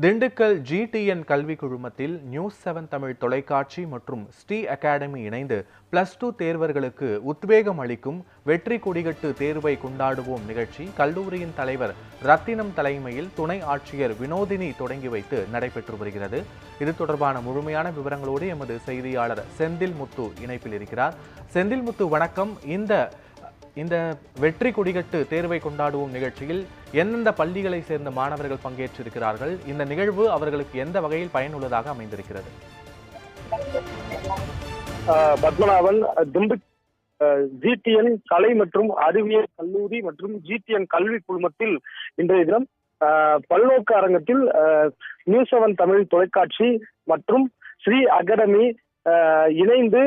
Dindigul GTN கல்வி குழுமத்தில் news seven Tamil தொலைக்காட்சி மற்றும் ஸ்ரீ அகாடமி இணைந்து பிளஸ் டூ தேர்வர்களுக்கு உத்வேகம் அளிக்கும் வெற்றி கொடிகட்டு தேர்வை கொண்டாடுவோம் நிகழ்ச்சி கல்லூரியின் தலைவர் ரத்தினம் தலைமையில் துணை ஆட்சியர் வினோதினி தொடங்கி வைத்து நடைபெற்று வருகிறது. இது தொடர்பான முழுமையான விவரங்களோடு எமது செய்தியாளர் செந்தில் முத்து இணைப்பில் இருக்கிறார். செந்தில் முத்து வணக்கம். இந்த இந்த வெற்றி கொடிகட்டு தேர்வை கொண்டாடுவோம் நிகழ்ச்சியில் எந்தெந்த பள்ளிகளை சேர்ந்த மாணவர்கள் பங்கேற்றிருக்கிறார்கள்? இந்த நிகழ்வு அவர்களுக்கு எந்த வகையில் பயனுள்ளதாக அமைந்திருக்கிறது? ஆஹ் பத்மநாபன் திண்டு ஜிடிஎன் கலை மற்றும் அறிவியல் கல்லூரி மற்றும் ஜிடிஎன் கல்வி குழுமத்தில் இன்றைய தினம் ஆஹ் பல்நோக்கு அரங்கத்தில் நியூஸ் செவன் தமிழ் தொலைக்காட்சி மற்றும் ஸ்ரீ அகாடமி இணைந்து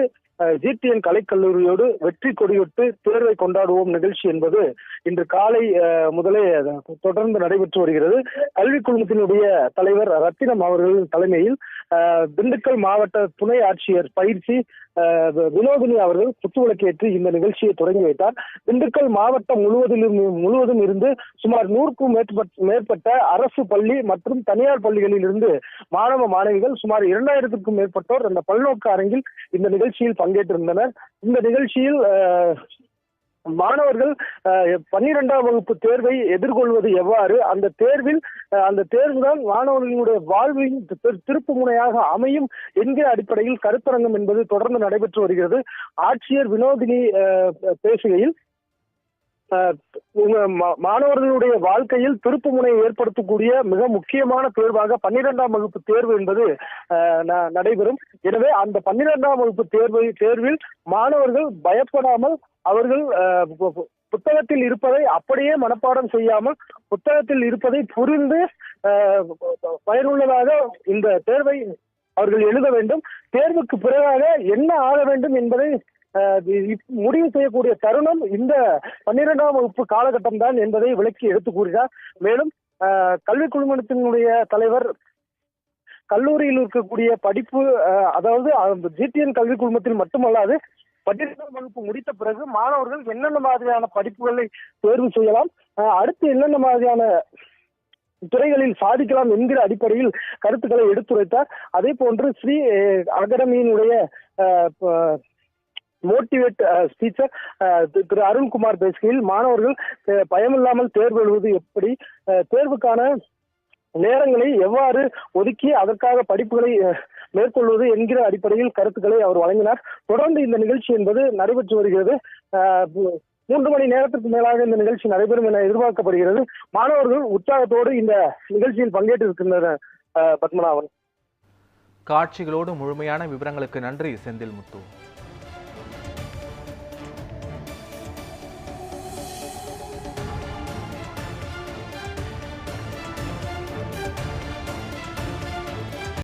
ஜிடிஎன் கலைக்கல்லூரியோடு வெற்றி கொடியிட்டு தேர்வை கொண்டாடுவோம் நிகழ்ச்சி என்பது இன்று காலை முதலே தொடர்ந்து நடைபெற்று வருகிறது. கல்விக் குழுமத்தினுடைய தலைவர் ரத்தினம் அவர்களின் தலைமையில் திண்டுக்கல் மாவட்ட துணை ஆட்சியர் பயிற்சி வினோதினி அவர்கள் குத்துவிளக்கேற்றி இந்த நிகழ்ச்சியை தொடங்கி வைத்தார். திண்டுக்கல் மாவட்டம் முழுவதிலும் முழுவதும் இருந்து சுமார் நூறுக்கும் மேற்பட்ட அரசு பள்ளி மற்றும் தனியார் பள்ளிகளில் இருந்து மாணவ மாணவிகள் சுமார் இரண்டாயிரத்திற்கும் மேற்பட்டோர் அந்த பல்நோக்கு அரங்கில் இந்த நிகழ்ச்சியில் பங்கேற்றிருந்தனர். இந்த நிகழ்ச்சியில் ஆஹ் மாணவர்கள் பன்னிரெண்டாம் வகுப்பு தேர்வை எதிர்கொள்வது எவ்வாறு? அந்த தேர்வில் அஹ், அந்த தேர்வு தான் மாணவர்களுடைய வாழ்வின் திருப்பு முனையாக அமையும் என்கிற அடிப்படையில் கருத்தரங்கம் என்பது தொடர்ந்து நடைபெற்று வருகிறது. ஆட்சியர் வினோதினி அஹ், பேசுகையில் மாணவர்களுடைய வாழ்க்கையில் திருப்பு முனையை ஏற்படுத்தக்கூடிய மிக முக்கியமான தேர்வாக பன்னிரெண்டாம் வகுப்பு தேர்வு என்பது அஹ், நடைபெறும். எனவே அந்த பன்னிரெண்டாம் வகுப்பு தேர்வை தேர்வில் மாணவர்கள் பயப்படாமல் அவர்கள் அஹ், பு- புத்தகத்தில் இருப்பதை அப்படியே மனப்பாடம் செய்யாமல் புத்தகத்தில் இருப்பதை புரிந்து அஹ், பயனுள்ளதாக இந்த தேர்வை அவர்கள் எழுத வேண்டும். தேர்வுக்கு பிறகாக என்ன ஆக வேண்டும் என்பதை முடிவு செய்யக்கூடிய தருணம் இந்த பன்னிரெண்டாம் வகுப்பு காலகட்டம் தான் என்பதை விளக்கி எடுத்து கூறினார் மேலும் கல்வி குழுமத்தினுடைய தலைவர் கல்லூரியில் இருக்கக்கூடிய படிப்பு அதாவது ஜிடிஎன் கல்வி குழுமத்தில் மட்டுமல்லாது பன்னிரெண்டாம் வகுப்பு முடித்த பிறகு மாணவர்கள் என்னென்ன மாதிரியான படிப்புகளை தேர்வு செய்யலாம் அஹ், அடுத்து என்னென்ன மாதிரியான துறைகளில் சாதிக்கலாம் என்கிற அடிப்படையில் கருத்துக்களை எடுத்துரைத்தார். அதே போன்று ஸ்ரீ அஹ், அகாடமியினுடைய மோட்டிவேட் ஸ்பீச்சர் uh, uh, திரு அருண்குமார் பேசுகையில் மாணவர்கள் பயமில்லாமல் தேர்வு எழுவது எப்படி? தேர்வுக்கான நேரங்களை எவ்வாறு ஒதுக்கி அதற்காக படிப்புகளை மேற்கொள்வது என்கிற அடிப்படையில் கருத்துக்களை அவர் வழங்கினார். தொடர்ந்து இந்த நிகழ்ச்சி என்பது நடைபெற்று வருகிறது. மூன்று மணி நேரத்திற்கு மேலாக இந்த நிகழ்ச்சி நடைபெறும் என எதிர்பார்க்கப்படுகிறது. மாணவர்கள் உற்சாகத்தோடு இந்த நிகழ்ச்சியில் பங்கேற்றிருக்கின்றனர் பத்மநாபன். காட்சிகளோடு முழுமையான விவரங்களுக்கு நன்றி செந்தில் முத்து